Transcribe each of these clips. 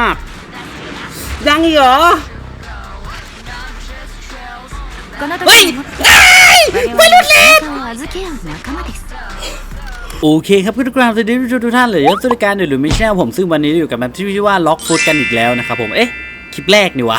มากยังอีกเหรอเฮ้ยไม่รุนแรงโอเคครับทุกท่านสวัสดีทุกท่านเลยยศตุลการเดือดหรือไม่ใช่ผมซึ่งวันนี้อยู่กับแบบที่ชื่อว่าล็อกฟุตกันอีกแล้วนะครับผมเอ๊ะคลิปแรกนี่วะ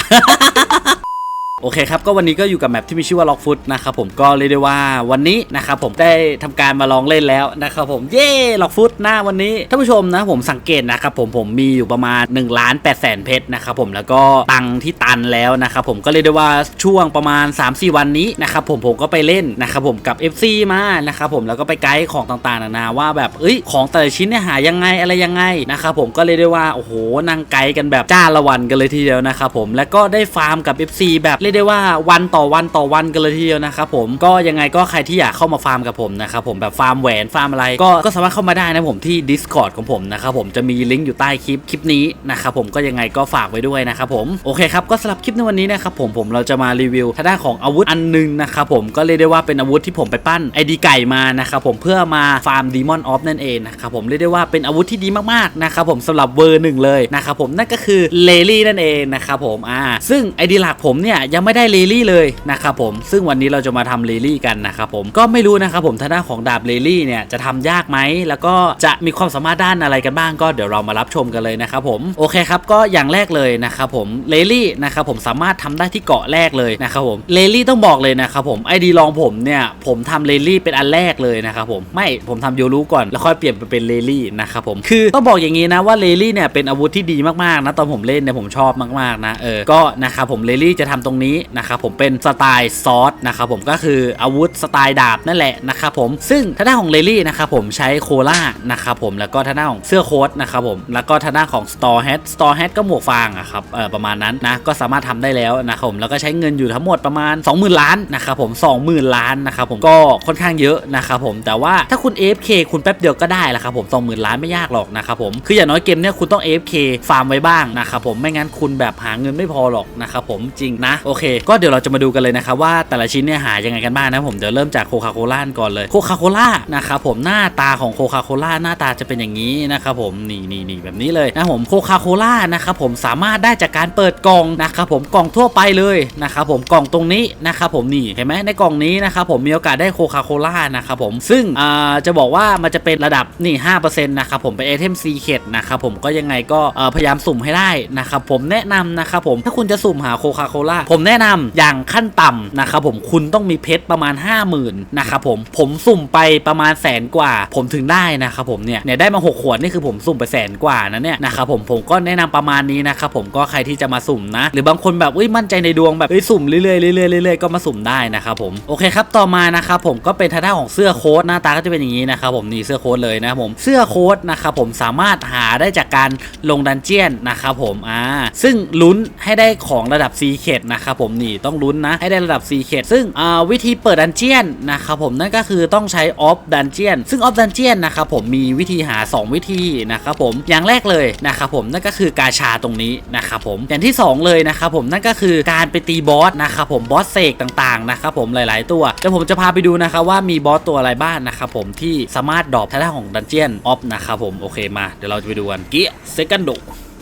โอเคครับก็วันนี้ก็อยู่กับแมปที่มีชื่อว่าล็อกฟุตนะครับผมก็เรียกได้ว่าวันนี้นะครับผมได้ทำการมาลองเล่นแล้วนะครับผมเย่ล็อกฟุตหน้าวันนี้ท่านผู้ชมนะผมสังเกตนะครับผมผมมีอยู่ประมาณ1ล้าน8แสนเพชรนะครับผมแล้วก็ตังที่ตันแล้วนะครับผมก็เรียกได้ว่าช่วงประมาณ 3-4 วันนี้นะครับผมผมก็ไปเล่นนะครับผมกับ FC มานะครับผมแล้วก็ไปไกด์ของต่างๆนานาว่าแบบเอ้ยของแต่ละชิ้นเนี่ยหายังไงอะไรยังไงนะครับผมก็เลยได้ว่าโอ้โหนั่งไกด์กันแบบจ้าละวันกันเลยทีเดียวนะครับผมแล้วก็ได้ฟาร์มกับ FC แบบเรียกได้ว่าวันต่อวันต่อวันกันเลยทีเดียวนะครับผมก็ยังไงก็ใครที่อยากเข้ามาฟาร์มกับผมนะครับผมแบบฟาร์มแหวนฟาร์มอะไรก็ก็สามารถเข้ามาได้นะผมที่ Discord ของผมนะครับผมจะมีลิงก์อยู่ใต้คลิปคลิปนี้นะครับผมก็ยังไงก็ฝากไว้ด้วยนะครับผมโอเคครับก็สำหรับคลิปในวันนี้นะครับผมผมเราจะมารีวิวทางด้านของอาวุธอันหนึงนะครับผมก็เรียกได้ว่าเป็นอาวุธที่ผมไปปั้นไอดีไก่มานะครับผมเพื่อมาฟาร์มดีมอนออฟนั่นเองนะครับผมเรียกได้ว่าเป็นอาวุธที่ดีมากๆนะครับผมสำหรับเวอร์หนึ่งเลยนะครับผมนั่นก็คือเลลี่นั่นเองนะครับผมอ่าซึ่งไอดีหลักผมเนี่ยยังไม่ได้เลลี่เลยนะครับผม ซึ่งวันนี้เราจะมาทำเลลี่กันนะครับผมก็ไม่รู้นะครับผมทางด้านของดาบเลลี่เนี่ยจะทำยากไหมแล้วก็จะมีความสามารถด้านอะไรกันบ้างก็เดี๋ยวเรามารับชมกันเลยนะครับผมโอเคครับก็อย่างแรกเลยนะครับผมเลลี่นะครับผมสามารถทำได้ที่เกาะแรกเลยนะครับผมเลลี่ต้องบอกเลยนะครับผมไอดีลองผมเนี่ยผมทำเลลี่เป็นอันแรกเลยนะครับผมไม่ผมทำโยรูก่อนแล้วค่อยเปลี่ยนไปเป็นเลลี่นะครับผมคือต้องบอกอย่างนี้นะว่าเลลี่เนี่ยเป็นอาวุธที่ดีมากๆนะตอนผมเล่นเนี่ยผมชอบมากๆนะเออก็นะครับผมเลลี่จะทำตรงนี้นะครับผมเป็นสไตล์ซอสนะครับผมก็คืออาวุธสไตล์ดาบนั่นแหละนะครับผมซึ่งทางด้านของเลลี่นะครับผมใช้โคล่านะครับผมแล้วก็ทางด้านของเสื้อโค้ทนะครับผมแล้วก็ทางด้านของสตอร์แฮทสตอร์แฮทก็หมวกฟางอะครับเออประมาณนั้นนะก็สามารถทำได้แล้วนะครับผมแล้วก็ใช้เงินอยู่ทั้งหมดประมาณ 20,000 ล้านนะครับผม20,000 ล้านนะครับผมก็ค่อนข้างเยอะนะครับผมแต่ว่าถ้าคุณ AFK คุณแป๊บเดียวก็ได้ละครับผม20,000 ล้านไม่ยากหรอกนะครับผมคืออย่างน้อยเกมเนี้ยคุณต้อง AFK ฟาร์มไว้บ้างนะครับผมไม่งั้นคุณแบบหาเงินไม่พอหรอกนะครับผมจริงนะโอเคก็เดี๋ยวเราจะมาดูกันเลยนะครับว่าแต่ละชิ้นเนี่ยหายังไงกันบ้างนะผมเดี๋ยวเริ่มจากโคคาโคล่าก่อนเลยโคคาโคล่านะครับผมหน้าตาของโคคาโคล่าหน้าตาจะเป็นอย่างนี้นะครับผมนี่นี่นี่แบบนี้เลยนะผมโคคาโคล่านะครับผมสามารถได้จากการเปิดกล่องนะครับผมกล่องทั่วไปเลยนะครับผมกล่องตรงนี้นะครับผมนี่เห็นไหมในกล่องนี้นะครับผมมีโอกาสได้โคคาโคล่านะครับผมซึ่งอ่าจะบอกว่ามันจะเป็นระดับนี่5%นะครับผมเป็นไอเทมซีเคดนะครับผมก็ยังไงก็พยายามสุ่มให้ได้นะครับผมแนะนำนะครับผมถ้าคุณจะสุ่มหาโคคาโคล่าผมแนะนำอย่างขั้นต่ำนะครับผมคุณต้องมีเพชรประมาณ 50,000นะครับผมผมสุ่มไปประมาณแสนกว่า ผมถึงได้นะครับผมเนี่ยเนี่ยได้มา 6 ขวดนี่คือผมสุ่มไปแสนกว่านะเนี่ยนะครับผมผมก็แนะนำประมาณนี้นะครับผมก็ใครที่จะมาสุ่มนะ หรือบางคนแบบเอ้ยมั่นใจในดวงแบบเอ้ยสุ่มเรื่อยๆเรื่อยๆเรื่อยๆก็มาสุ่มได้นะครับผมโอเคครับต่อมานะครับผมก็เป็นทาด้าของเสื้อโค้ทหน้าตาก็จะเป็นอย่างนี้นะครับผมนี่เสื้อโค้ทเลยนะครับผมเสื้อโค้ทนะครับผมสามารถหาได้จากการลงดันเจียนนะครับผมอ่าซึ่งลุ้นให้ได้ของระดับซีเคดนะครับผมนี่ต้องลุ้นนะให้ได้ระดับซีเคดซึ่งวิธีเปิดดันเจียนนะครับผมนั่นก็คือต้องใช้ออฟดันเจียนซึ่งออฟดันเจียนนะครับผมมีวิธีหา 2 วิธีนะครับผมอย่างแรกเลยนะครับผมนั่นก็คือกาชาตรงนี้นะครับผมอย่างที่ 2 เลยนะครับผมนั่นก็คือการไปตีบอสนะครับผมบอสเสกต่างๆนะครับผมหลาย ๆ ตัวเดี๋ยวผมจะพาไปดูนะครับว่ามีบอสตัวอะไรบ้างนะครับผมที่สามารถดรอปทางด้านของดันเจียนออฟนะครับผมโอเคมาเดี๋ยวเราจะไปดูกันเกียร์เซกันโด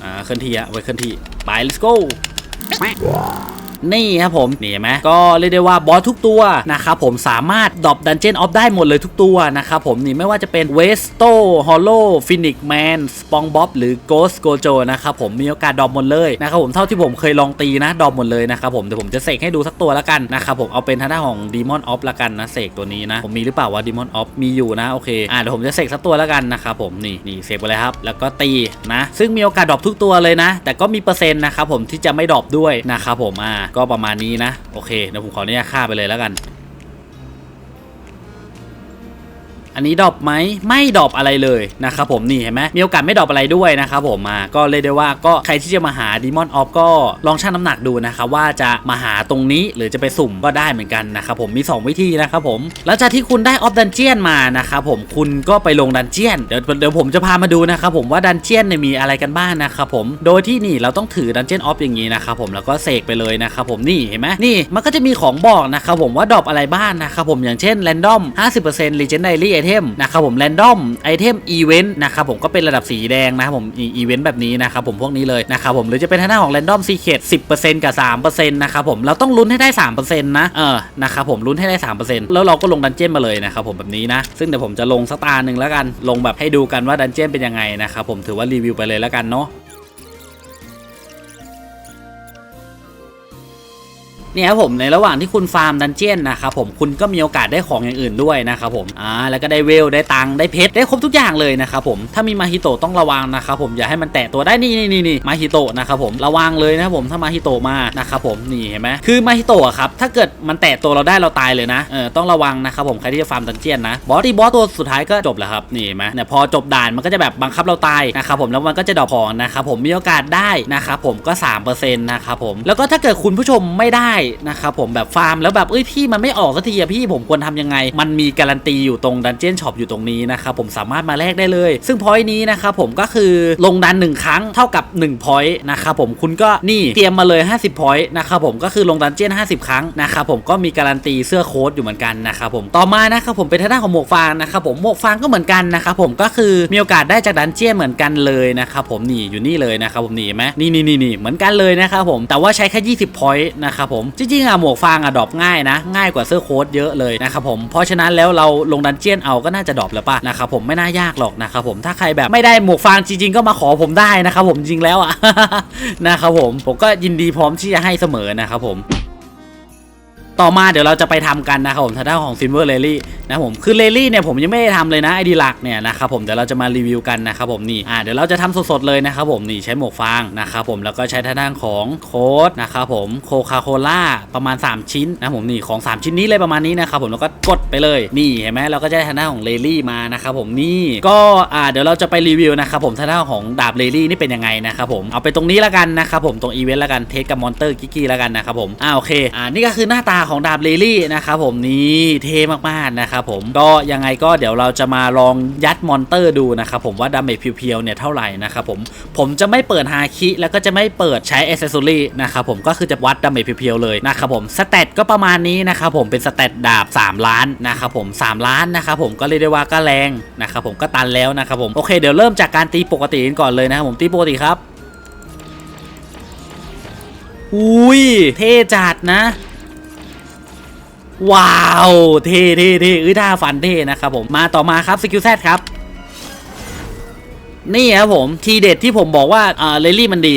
อ่าเคลื่อนที่อะไว้เคลื่อนที่ไป let's go นี่ครับผมนี่เห็นไหมก็เรียกได้ว่าบอสทุกตัวนะครับผมสามารถดรอปดันเจียนออฟได้หมดเลยทุกตัวนะครับผมนี่ไม่ว่าจะเป็นเวสโตฮอลโลฟินิกแมนสปองบ๊อบหรือโกสโกโจนะครับผมมีโอกาสดรอปหมดเลยนะครับผมเท่าที่ผมเคยลองตีนะดรอปหมดเลยนะครับผมเดี๋ยวผมจะเสกให้ดูสักตัวล้วกันนะครับผมเอาเป็นทางด้านของดีมอนออฟละกันนะเสกตัวนี้นะผมมีหรือเปล่าว่าดีมอนออฟมีอยู่นะโอเคอ่าเดี๋ยวผมจะเสกสักตัวล้วกันนะครับผมนี่นี่เสกไปเลยครับแล้วก็ตีนะ ซึ่งมีโอกาสดรอปทุกตัวเลยนะ แต่ก็มีเปอร์เซ็นต์นะครับผมที่จะไม่ดรอปด้วยนะครับผมอ่าก็ประมาณนี้นะ โอเคเดี๋ยวผมขออนุญาตฆ่าไปเลยแล้วกัน อันนี้ดรอปไหมไม่ดรอปอะไรเลยนะครับผมนี่เห็นไหมมีโอกาสไม่ดรอปอะไรด้วยนะครับผมมาก็เลยได้ว่าก็ใครที่จะมาหาดีมอนออฟก็ลองชั่งน้ำหนักดูนะครับว่าจะมาหาตรงนี้หรือจะไปสุ่มก็ได้เหมือนกันนะครับผมมี 2 วิธีนะครับผมหลังจากที่คุณได้ออฟดันเจียนมานะครับผมคุณก็ไปลงดันเจียนเดี๋ยวเดี๋ยวผมจะพามาดูนะครับผมว่าดันเจียนเนี่ยมีอะไรกันบ้างนะครับผมโดยที่นี่เราต้องถือดันเจียนออฟอย่างนี้นะครับผมแล้วก็เสกไปเลยนะครับผมนี่เห็นไหมนี่มันก็จะมีของบอกนะครับผมว่าดรอปอะไรบ้างนะครับผมอย่างเช่น random 50% legendary เทมนะครับผมแรนดอมไอเทมอีเวนต์นะครับผมก็เป็นระดับสีแดงนะครับผมอีเวนต์แบบนี้นะครับผมพวกนี้เลยนะครับผมหรือจะเป็นทางด้านของแรนดอมซีเคด10%กับ3%นะครับผมเราต้องลุ้นให้ได้3%นะเออนะครับผมลุ้นให้ได้3%แล้วเราก็ลงดันเจี้ยนมาเลยนะครับผมแบบนี้นะซึ่งเดี๋ยวผมจะลงสตาร์หนึ่งแล้วกันลงแบบให้ดูกันว่าดันเจี้ยนเป็นยังไงนะครับผมถือว่ารีวิวไปเลยแล้วกันเนาะ เนี่ยครับผมในระหว่างที่คุณฟาร์มดันเจียนนะครับผมคุณก็มีโอกาสได้ของอย่างอื่นด้วยนะครับผมอ่าแล้วก็ได้เวลได้ตังได้เพชรได้ครบทุกอย่างเลยนะครับผมถ้ามีมาฮิโตะต้องระวังนะครับผมอย่าให้มันแตะตัวได้นี่นี่นี่นมาฮิโตะนะครับผมระวังเลยนะครับผมถ้ามาฮิโตะมานะครับผมนี่เห็นไหมคือมาฮิโตะครับถ้าเกิดมันแตะตัวเราได้เราตายเลยนะเออต้องระวังนะครับผมใครที่จะฟาร์มดันเจียนนะบอสที่บอสตัวสุดท้ายก็จบแล้วครับนี่เห็นไหมเนี่ยพอจบด่านมันก็จะแบบบังคับเราตายนะครับผมแล้วมันก็จะดรอปของนะครับผมมีโอกาสได้นะครับผมก็3%นะครับผมแล้วก็ถ้าเกิดคุณผู้ชมไม่ได้นะครับผมแบบฟาร์มแล้วแบบเอ้ยพี่มันไม่ออกสักทีอะพี่ผมควรทำยังไง มันมีการันตีอยู่ตรงดันเจียนช็อปอยู่ตรงนี้นะครับผมสามารถมาแลกได้เลย ซึ่งพอยต์นี้นะครับผมก็คือลงดันหนึ่งครั้งเท่ากับ1พอยต์นะครับผมคุณก็นี่เตรียมมาเลย 50พอยต์นะครับผมก็คือลงดันเจียน 50 ครั้งนะครับผมก็มีการันตีเสื้อโค้ดอยู่เหมือนกันนะครับผมต่อมานะครับผมเป็นทางด้านของหมวกฟางนะครับผมหมวกฟางก็เหมือนกันนะครับผมก็คือมีโอกาสได้จากดันเจียนเหมือนกันเลยนะครับผมนี่อยู่นี่เลยนะครับผมนี่เห็นไหมนี่นี่นี่นี่เหมือนกันเลยนะครับผมแต่ว่าใช้แค่ 20พอยต์นะครับผมจริงๆอะหมวกฟางอะดรอปง่ายนะ ง่ายกว่าเสื้อโค้ทเยอะเลยนะครับผมเพราะฉะนั้นแล้วเราลงดันเจียนเอาก็น่าจะดรอปแล้วป่ะนะครับผมไม่น่ายากหรอกนะครับผมถ้าใครแบบไม่ได้หมวกฟางจริงๆ ก็มาขอผมได้นะครับผมจริงแล้วอะนะครับผมผมก็ยินดีพร้อมที่จะให้เสมอนะครับผม ต่อมาเดี๋ยวเราจะไปทำกันนะครับผมทางด้านของ Silver l a l y นะครับผมคือ l a l y เนี่ยผมยังไม่ได้ทำเลยนะไอดีหลักเนี่ยนะครับผมเดี๋ยวเราจะมารีวิวกันนะครับผมนี่อ่าเดี๋ยวเราจะทำสดๆเลยนะครับผมนี่ใช้หมวกฟางนะครับผมแล้วก็ใช้ทางด้านของโค้ดนะครับผมโคคาโคล่าประมาณ 3 ชิ้นนะผมนี่ของ 3 ชิ้นนี้เลยประมาณนี้นะครับผมแล้วก็กดไปเลยนี่เห็นไหมเราก็จะได้ทางด้านของ l a l y มานะครับผมนี่ก็อ่าเดี๋ยวเราจะไปรีวิวนะครับผมทางด้านของดาบ l a l y นี่เป็นยังไงนะครับผมเอาไปตรงนี้ล้วกันนะครับผมตรงอีเวนต์ล้วกันเทสกับมอนเตอร์กิกกี้ล้วกันนะครับผมอ่าโอเคอ่านี่ก็คือหน้าตาของดาบ l a l y นะครับผมนี่เท่มากๆนะครับผมก็ยังไงก็เดี๋ยวเราจะมาลองยัดมอนเตอร์ดูนะครับผมว่าดาเมจเพียวๆเนี่ยเท่าไหร่นะครับผมผมจะไม่เปิดฮาคิแล้วก็จะไม่เปิดใช้เอเซสซอรี่นะครับผมก็คือจะวัดดาเมจเพียวๆเลยนะครับผมสเตตก็ประมาณนี้นะครับผมเป็นสเตตดาบ 3 ล้านนะครับผม 3 ล้านนะครับผมก็เรียกได้ว่าก็แรงนะครับผมก็ตันแล้วนะครับผมโอเคเดี๋ยวเริ่มจากการตีปกติกันก่อนเลยนะครับผมตีปกติครับอุ้ยเท่จัดนะ ว้าวเท่เท่เท่เอ้ยท่าฟันเท่นะครับผมมาต่อมาครับสกิลแซครับ นี่ครับผมทีเด็ดที่ผมบอกว่าอ่าเลลี่มันดี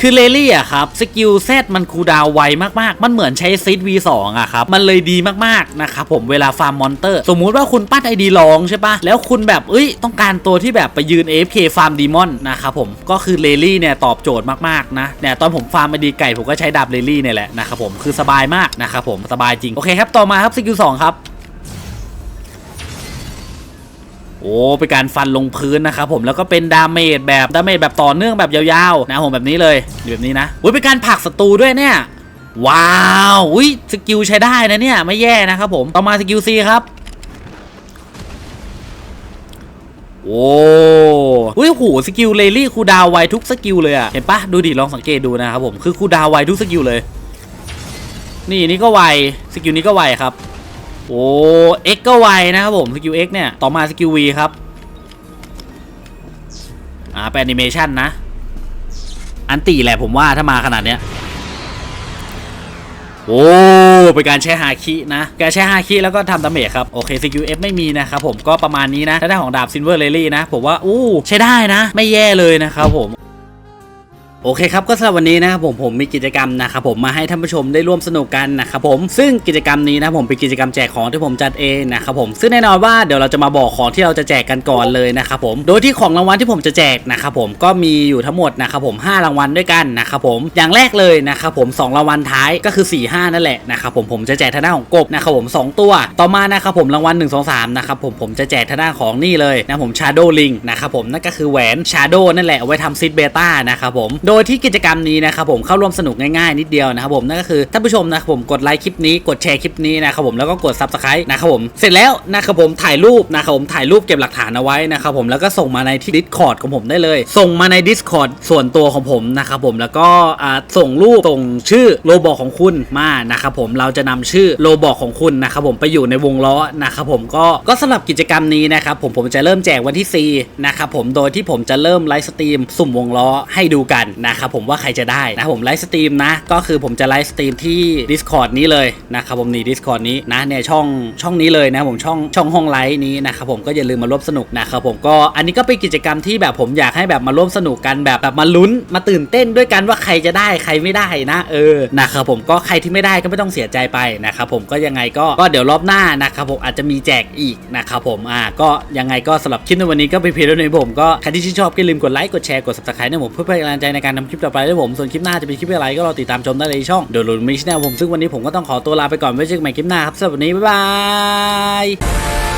คือเลลี่อะครับสกิลแซมันคูดาวไวมากๆ มันเหมือนใช้ซิด V2 อะครับ มันเลยดีมากๆนะครับผมเวลาฟาร์มมอนเตอร์ สมมุติว่าคุณปั้นไอดีลองใช่ปะแล้วคุณแบบเอ้ยต้องการตัวที่แบบไปยืน AFK ฟาร์มดีมอนนะครับผมก็คือเลลี่เนี่ยตอบโจทย์มากๆนะเนี่ยตอนผมฟาร์มไอดีไก่ผมก็ใช้ดาบเลลี่เนี่ยแหละนะครับผมคือสบายมากนะครับผมสบายจริงโอเคครับต่อมาครับสกิล2ครับ อ้เป็นการฟันลงพื้นนะครับผมแล้วก็เป็นดาเมจแบบดาเมจแบบต่อเนื่องแบบยาวๆนะผมแบบนี้เลยแบบนี้นะอุ้ยเป็นการผลักศัตรูด้วยเนี่ยว้าวอุ้ยสกิลใช้ได้นะเนี่ยไม่แย่นะครับผมต่อมาสกิล C ครับโอ้อุ้ยโหสกิลเลลี่คูดาวไวทุกสกิลเลยอะเห็นปะดูดิลองสังเกตดูนะครับผมคือคูดาวไวทุกสกิลเลย นี่นี่ก็ไวสกิลนี้ก็ไวครับ โอ้ X ก็ไวนะครับผมสกิล X เนี่ย ต่อมาสกิล V ครับ อ่าเป็นแอนิเมชันนะ อันตีแหละผมว่าถ้ามาขนาดเนี้ยโอ้เป็นการใช้ฮาคินะ การใช้ฮาคิแล้วก็ทำดาเมจครับ โอเคสกิล F ไม่มีนะครับผมก็ประมาณนี้นะถ้าได้ของดาบซินเวอร์เลลี่นะ ผมว่าอู้ใช้ได้นะ ไม่แย่เลยนะครับผม โอเคครับก็สำหรับวันนี้นะครับผมผมมีกิจกรรมนะครับผมมาให้ท่านผู้ชมได้ร่วมสนุกกันนะครับผมซึ่งกิจกรรมนี้นะผมเป็นกิจกรรมแจกของที่ผมจัดเองนะครับผมซึ่งแน่นอนว่าเดี๋ยวเราจะมาบอกของที่เราจะแจกกันก่อนเลยนะครับผมโดยที่ของรางวัลที่ผมจะแจกนะครับผมก็มีอยู่ทั้งหมดนะครับผม 5 รางวัลด้วยกันนะครับผมอย่างแรกเลยนะครับผมสองรางวัลท้ายก็คือ 4 5 นั่นแหละนะครับผมผมจะแจกทางด้านของกบนะครับผมสองตัว ต่อมานะครับผมรางวัล1 2 3นะครับผมผมจะแจกทางด้านของนี่เลยนะผม Shadow Link นะครับผมนั่นก็คือแหวน Shadow นั่นแหละไว้ทำซิดเบต้านะครับผมโดยที่กิจกรรมนี้นะครับผมเข้าร่วมสนุกง่ายๆนิดเดียวนะครับผมนั่นก็คือท่านผู้ชมนะครับผมกดไลค์คลิปนี้กดแชร์คลิปนี้นะครับผมแล้วก็กด subscribe นะครับผมเสร็จแล้วนะครับผมถ่ายรูปนะครับผมถ่ายรูปเก็บหลักฐานเอาไว้นะครับผมแล้วก็ส่งมาในที่ Discord ของผมได้เลย ส่งมาใน Discord ส่วนตัวของผมนะครับผมแล้วก็อ่าส่งรูปส่งชื่อโลบอกของคุณมานะครับผมเราจะนำชื่อโลบอกของคุณนะครับผมไปอยู่ในวงล้อนะครับผมก็ก็สำหรับกิจกรรมนี้นะครับผมผมจะเริ่มแจกวันที่4นะครับผมโดยที่ผมจะเริ่มไลฟ์สตรีมสุ่มวงล้อให้ดูกันนะครับผมว่าใครจะได้นะผมไลฟ์สตรีมนะ ก็คือผมจะไลฟ์สตรีมที่ Discord นี้เลยนะครับผมนี่ Discord นี้นะเนี่ยช่องช่องนี้เลยนะผมช่องช่องห้องไลฟ์นี้นะครับผมก็อย่าลืมมาร่วมสนุกนะครับผมก็อันนี้ก็เป็นกิจกรรมที่แบบผมอยากให้แบบมาร่วมสนุกกันแบบแบบมาลุ้นมาตื่นเต้นด้วยกันว่าใครจะได้ใครไม่ได้นะ เออนะครับผมก็ใครที่ไม่ได้ก็ไม่ต้องเสียใจไปนะครับผมก็ยังไงก็ก็เดี๋ยวรอบหน้านะครับผมอาจจะมีแจกอีกนะครับผมอ่าก็ยังไงก็สำหรับคลิปในวันนี้ก็เป็นเพียงเท่านี้ผมก็ใครที่ชื่นชอบก็ลืมกดไลค์กดแชร์กด subscribe นะผมเพื่อเป็นกำลังใจในการทำคลิปต่อไปด้วยผม ส่วนคลิปหน้าจะเป็นคลิปอะไรก็รอติดตามชมได้ในช่องเดอะลูมิชแนลผมซึ่งวันนี้ผมก็ต้องขอตัวลาไปก่อนไว้เจอกันใหม่คลิปหน้าครับสำหรับวันนี้บ๊ายบาย